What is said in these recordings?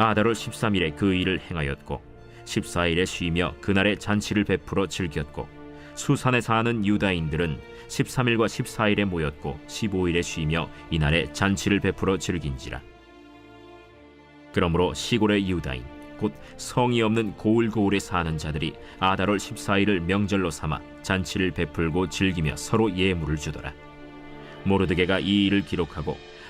아달월 13일에 그 일을 행하였고 14일에 쉬며 그날에 잔치를 베풀어 즐겼고 수산에 사는 유다인들은 13일과 14일에 모였고 15일에 쉬며 이날에 잔치를 베풀어 즐긴지라. 그러므로 시골의 유다인 곧 성이 없는 고을고을에 사는 자들이 아달월 14일을 명절로 삼아 잔치를 베풀고 즐기며 서로 예물을 주더라. 모르드게가 이 일을 기록하고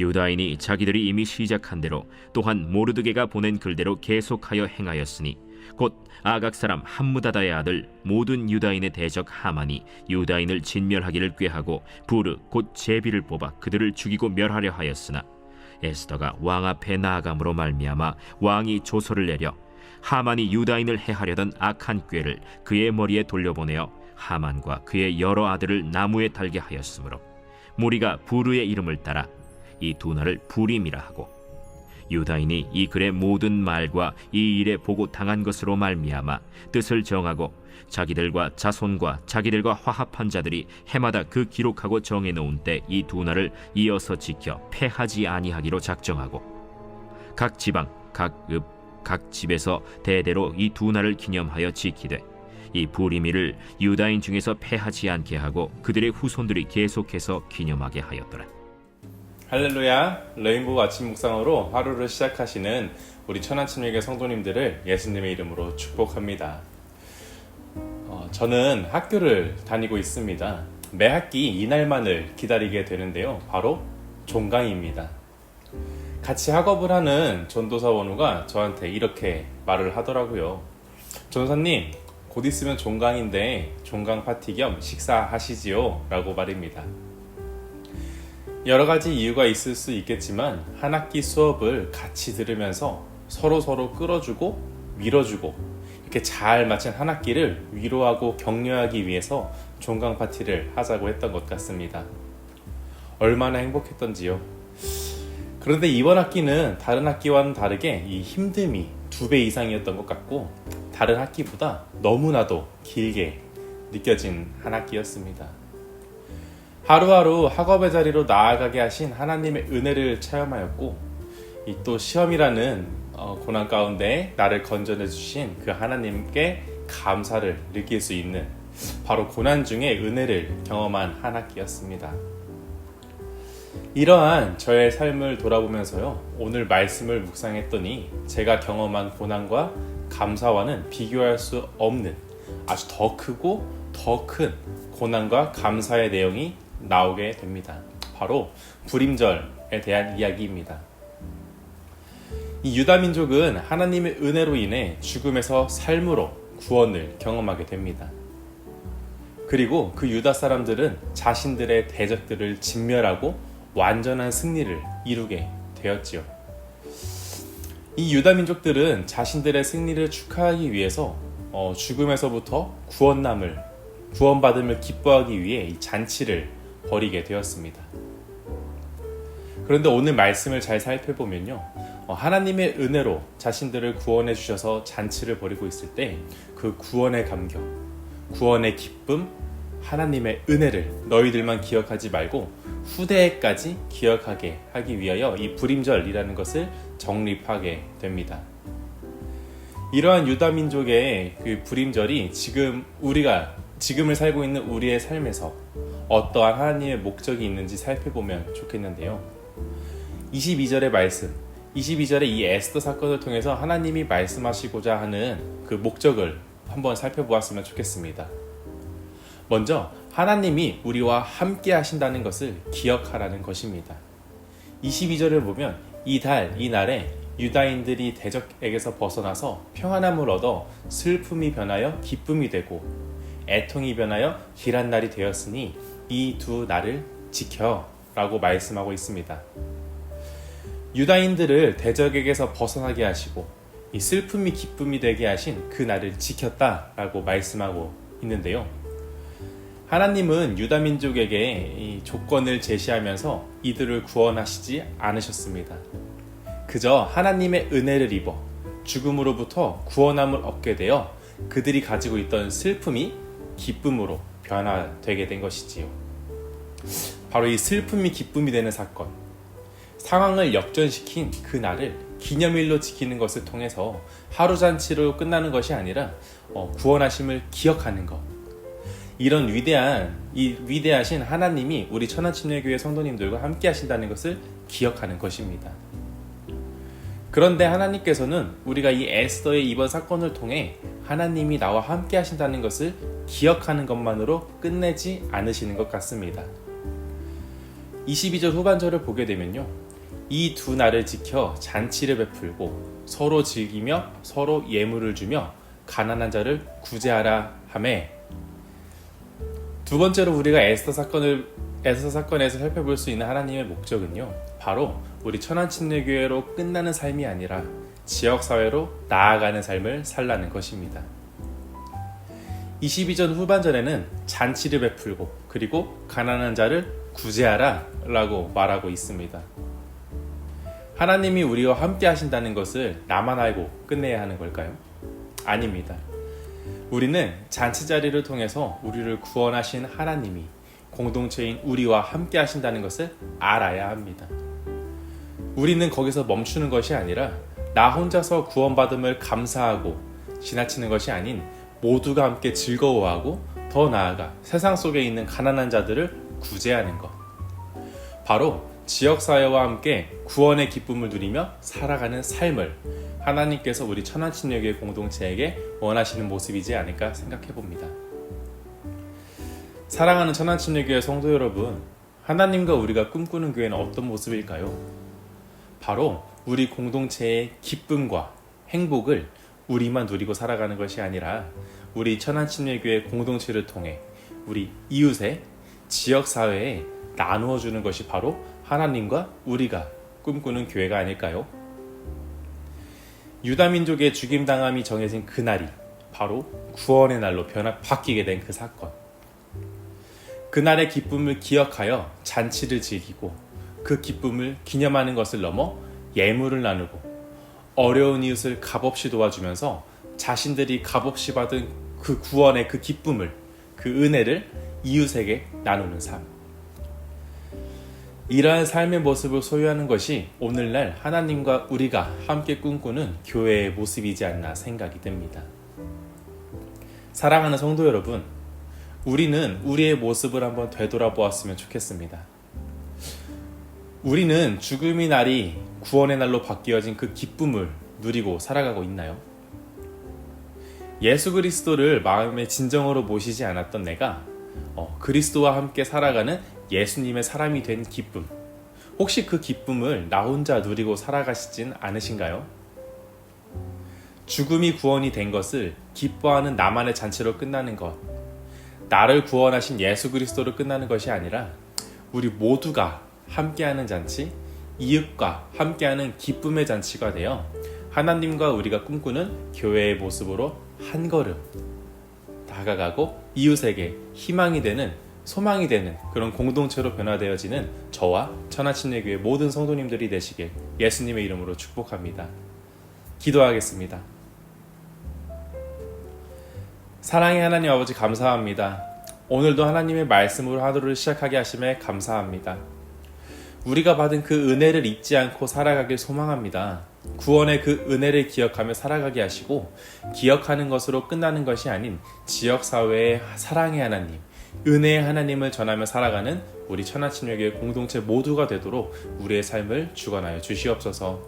유다인이 자기들이 이미 시작한 대로 또한 모르드게가 보낸 글대로 계속하여 행하였으니 곧 아각 사람 함무다다의 아들 모든 유다인의 대적 하만이 유다인을 진멸하기를 꾀하고 부르 곧 제비를 뽑아 그들을 죽이고 멸하려 하였으나 에스더가 왕 앞에 나아감으로 말미암아 왕이 조서를 내려 하만이 유다인을 해하려던 악한 꾀를 그의 머리에 돌려보내어 하만과 그의 여러 아들을 나무에 달게 하였으므로 무리가 부르의 이름을 따라 이두 날을 부림이라 하고 유다인이 이 글의 모든 말과 이 일에 보고 당한 것으로 말미암아 뜻을 정하고 자기들과 자손과 자기들과 화합한 자들이 해마다 그 기록하고 정해 놓은 때 이두 날을 이어서 지켜 패하지 아니하기로 작정하고 각 지방 각 읍 각 집에서 대대로 이두 날을 기념하여 지키되 이 부리미를 유다인 중에서 패하지 않게 하고 그들의 후손들이 계속해서 기념하게 하였더라. 할렐루야 레인보우 아침 묵상으로 하루를 시작하시는 우리 천안침례교 성도님들을 예수님의 이름으로 축복합니다. 어, 저는 학교를 다니고 있습니다. 매 학기 이날만을 기다리게 되는데요. 바로 종강입니다. 같이 학업을 하는 전도사 원우가 저한테 이렇게 말을 하더라고요. 전도사님, 곧 있으면 종강인데 종강 파티 겸 식사하시지요? 라고 말입니다. 여러 가지 이유가 있을 수 있겠지만 한 학기 수업을 같이 들으면서 서로 서로 끌어주고 밀어주고 이렇게 잘 마친 한 학기를 위로하고 격려하기 위해서 종강 파티를 하자고 했던 것 같습니다. 얼마나 행복했던지요. 그런데 이번 학기는 다른 학기와는 다르게 이 힘듦이 두 배 이상이었던 것 같고 다른 학기보다 너무나도 길게 느껴진 한 학기였습니다. 하루하루 학업의 자리로 나아가게 하신 하나님의 은혜를 체험하였고 이 또 시험이라는 어, 고난 가운데 나를 건져내 주신 그 하나님께 감사를 느낄 수 있는 바로 고난 중에 은혜를 경험한 한 학기였습니다. 이러한 저의 삶을 돌아보면서요 오늘 말씀을 묵상했더니 제가 경험한 고난과 감사와는 비교할 수 없는 아주 더 크고 더 큰 고난과 감사의 내용이 나오게 됩니다. 바로 불임절에 대한 이야기입니다. 이 유다 민족은 하나님의 은혜로 인해 죽음에서 삶으로 구원을 경험하게 됩니다. 그리고 그 유다 사람들은 자신들의 대적들을 진멸하고 완전한 승리를 이루게 되었지요. 이 유다 민족들은 자신들의 승리를 축하하기 위해서 어, 죽음에서부터 구원남을 구원받음을 기뻐하기 위해 이 잔치를 벌이게 되었습니다. 그런데 오늘 말씀을 잘 살펴보면요. 어, 하나님의 은혜로 자신들을 구원해 주셔서 잔치를 벌이고 있을 때 그 구원의 감격, 구원의 기쁨, 하나님의 은혜를 너희들만 기억하지 말고 후대에까지 기억하게 하기 위하여 이 불임절이라는 것을 정립하게 됩니다. 이러한 유다 민족의 그 불임절이 지금 우리가 지금을 살고 있는 우리의 삶에서 어떠한 하나님의 목적이 있는지 살펴보면 좋겠는데요. 22절의 말씀, 22절의 이 에스더 사건을 통해서 하나님이 말씀하시고자 하는 그 목적을 한번 살펴보았으면 좋겠습니다. 먼저 하나님이 우리와 함께 하신다는 것을 기억하라는 것입니다. 22절을 보면 이 달, 이 날에 유다인들이 대적에게서 벗어나서 평안함을 얻어 슬픔이 변하여 기쁨이 되고 애통이 변하여 길한 날이 되었으니 이 두 날을 지켜 라고 말씀하고 있습니다. 유다인들을 대적에게서 벗어나게 하시고 이 슬픔이 기쁨이 되게 하신 그 날을 지켰다 라고 말씀하고 있는데요. 하나님은 유다 민족에게 이 조건을 제시하면서 이들을 구원하시지 않으셨습니다. 그저 하나님의 은혜를 입어 죽음으로부터 구원함을 얻게 되어 그들이 가지고 있던 슬픔이 기쁨으로 변화되게 된 것이지요. 바로 이 슬픔이 기쁨이 되는 사건, 상황을 역전시킨 그 날을 기념일로 지키는 것을 통해서 하루 잔치로 끝나는 것이 아니라 어, 구원하심을 기억하는 것. 이런 위대한 이 위대하신 하나님이 우리 천안침례교회 성도님들과 함께 하신다는 것을 기억하는 것입니다. 그런데 하나님께서는 우리가 이 에스더의 이번 사건을 통해 하나님이 나와 함께 하신다는 것을 기억하는 것만으로 끝내지 않으시는 것 같습니다. 22절 후반절을 보게 되면요. 이 두 날을 지켜 잔치를 베풀고 서로 즐기며 서로 예물을 주며 가난한 자를 구제하라 하매 두 번째로 우리가 에스더 사건을 에스더 사건에서 살펴볼 수 있는 하나님의 목적은요. 바로 우리 천안침례교회로 끝나는 삶이 아니라 지역 사회로 나아가는 삶을 살라는 것입니다. 22전 후반전에는 잔치를 베풀고 그리고 가난한 자를 구제하라 라고 말하고 있습니다. 하나님이 우리와 함께 하신다는 것을 나만 알고 끝내야 하는 걸까요? 아닙니다. 우리는 잔치 자리를 통해서 우리를 구원하신 하나님이 공동체인 우리와 함께 하신다는 것을 알아야 합니다. 우리는 거기서 멈추는 것이 아니라 나 혼자서 구원받음을 감사하고 지나치는 것이 아닌 모두가 함께 즐거워하고 더 나아가 세상 속에 있는 가난한 자들을 구제하는 것. 바로 지역사회와 함께 구원의 기쁨을 누리며 살아가는 삶을 하나님께서 우리 천안침례교회 공동체에게 원하시는 모습이지 않을까 생각해 봅니다. 사랑하는 천안침례교회 성도 여러분, 하나님과 우리가 꿈꾸는 교회는 어떤 모습일까요? 바로 우리 공동체의 기쁨과 행복을 우리만 누리고 살아가는 것이 아니라 우리 천안침례교회 공동체를 통해 우리 이웃의 지역 사회에 나누어 주는 것이 바로 하나님과 우리가 꿈꾸는 교회가 아닐까요? 유다 민족의 죽임 당함이 정해진 그 날이 바로 구원의 날로 변화 바뀌게 된 그 사건. 그날의 기쁨을 기억하여 잔치를 즐기고 그 기쁨을 기념하는 것을 넘어 예물을 나누고 어려운 이웃을 값없이 도와주면서 자신들이 값없이 받은 그 구원의 그 기쁨을 그 은혜를 이웃에게 나누는 삶. 이러한 삶의 모습을 소유하는 것이 오늘날 하나님과 우리가 함께 꿈꾸는 교회의 모습이지 않나 생각이 됩니다. 사랑하는 성도 여러분, 우리는 우리의 모습을 한번 되돌아보았으면 좋겠습니다. 우리는 죽음의 날이 구원의 날로 바뀌어진 그 기쁨을 누리고 살아가고 있나요? 예수 그리스도를 마음의 진정으로 모시지 않았던 내가 어, 그리스도와 함께 살아가는 예수님의 사람이 된 기쁨. 혹시 그 기쁨을 나 혼자 누리고 살아가시진 않으신가요? 죽음이 구원이 된 것을 기뻐하는 나만의 잔치로 끝나는 것. 나를 구원하신 예수 그리스도로 끝나는 것이 아니라 우리 모두가 함께하는 잔치, 이웃과 함께하는 기쁨의 잔치가 되어 하나님과 우리가 꿈꾸는 교회의 모습으로 한 걸음 다가가고 이웃에게 희망이 되는 소망이 되는 그런 공동체로 변화되어지는 저와 천하침례교회 모든 성도님들이 되시길 예수님의 이름으로 축복합니다. 기도하겠습니다. 사랑의 하나님 아버지 감사합니다. 오늘도 하나님의 말씀으로 하루를 시작하게 하심에 감사합니다. 우리가 받은 그 은혜를 잊지 않고 살아가길 소망합니다. 구원의 그 은혜를 기억하며 살아가게 하시고 기억하는 것으로 끝나는 것이 아닌 지역 사회의 사랑의 하나님, 은혜의 하나님을 전하며 살아가는 우리 천하침례교회 공동체 모두가 되도록 우리의 삶을 주관하여 주시옵소서.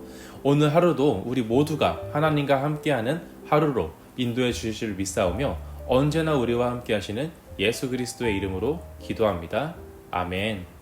오늘 하루도 우리 모두가 하나님과 함께하는 하루로 인도해 주실 믿사오며 언제나 우리와 함께 하시는 예수 그리스도의 이름으로 기도합니다. 아멘.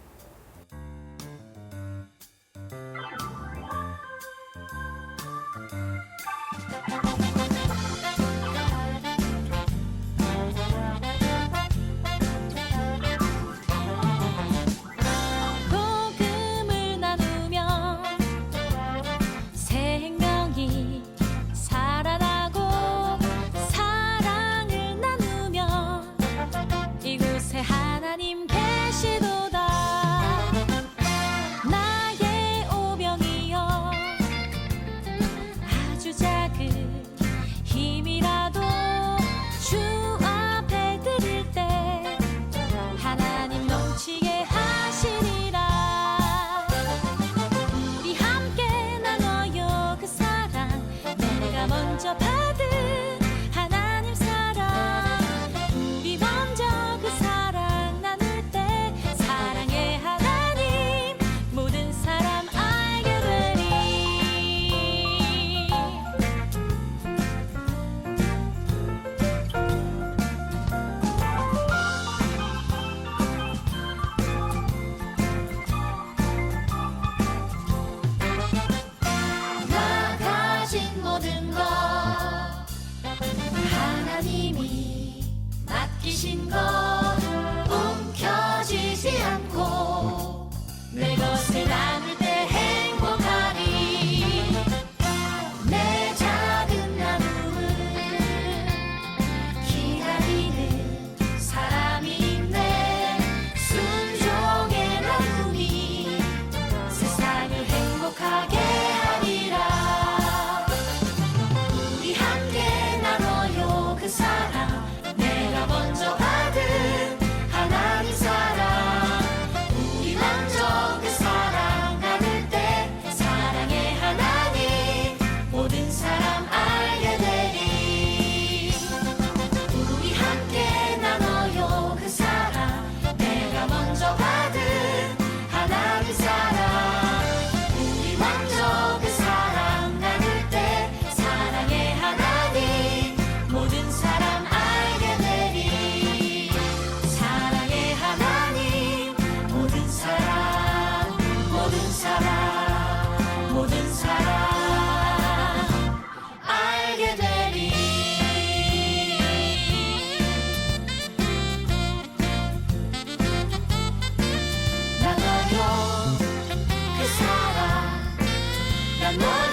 no